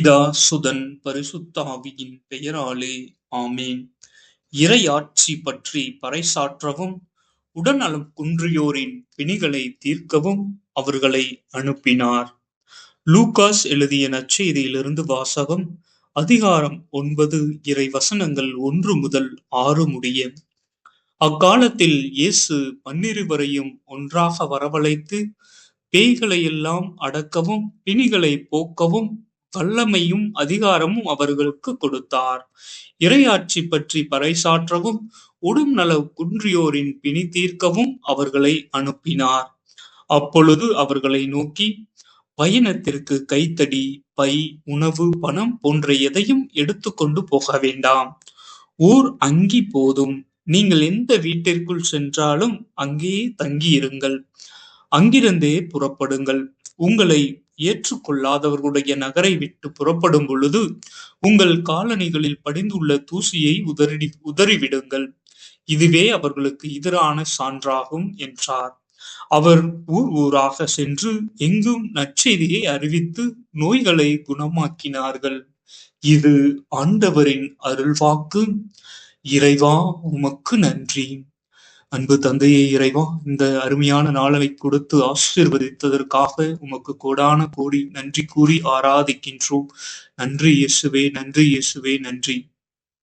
பிதா சுதன் பரிசுத்தாவியின் பெயராலே ஆமேன். இறையாட்சி பற்றி பறைசாற்றவும் உடல்நலம் குன்றியோரின் பிணிகளை தீர்க்கவும் அவர்களை அனுப்பினார். லூகாஸ் எழுதிய நச்செய்தியிலிருந்து வாசகம் அதிகாரம் ஒன்பது இறை வசனங்கள் ஒன்று முதல் ஆறு முடிய. அக்காலத்தில் இயேசு பன்னிருவரையும் ஒன்றாக வரவழைத்து பேய்களை எல்லாம் அடக்கவும் பிணிகளை போக்கவும் வல்லமையும் அதிகாரமும் அவர்களுக்கு கொடுத்தார். இறையாட்சி பற்றி பறைசாற்றவும் உடும் நல குன்றியோரின் பிணி தீர்க்கவும் அவர்களை அனுப்பினார். அப்பொழுது அவர்களை நோக்கி பயணத்திற்கு கைத்தடி பை உணவு பணம் போன்ற எதையும் எடுத்துக்கொண்டு போக வேண்டாம். ஊர் அங்கி போதும். நீங்கள் எந்த வீட்டிற்குள் சென்றாலும் அங்கேயே தங்கியிருங்கள். அங்கிருந்தே புறப்படுங்கள். உங்களை ஏற்றுக்கொள்ளாதவர்களுடைய நகரை விட்டு புறப்படும் பொழுது உங்கள் காலணிகளில் படிந்துள்ள தூசியை உதறி உதறிவிடுங்கள். இதுவே அவர்களுக்கு எதிரான சான்றாகும் என்றார். அவர் ஊர் ஊராக சென்று எங்கும் நற்செய்தியை அறிவித்து நோய்களை குணமாக்கினார்கள். இது ஆண்டவரின் அருள்வாக்கு. இறைவா உமக்கு நன்றி. அன்பு தந்தையே இறைவா இந்த அருமையான நாளை கொடுத்து ஆசீர்வதித்ததற்காக உமக்கு கோடான கோடி நன்றி கூறி ஆராதிக்கின்றோம். நன்றி இயேசுவே நன்றி இயேசுவே நன்றி.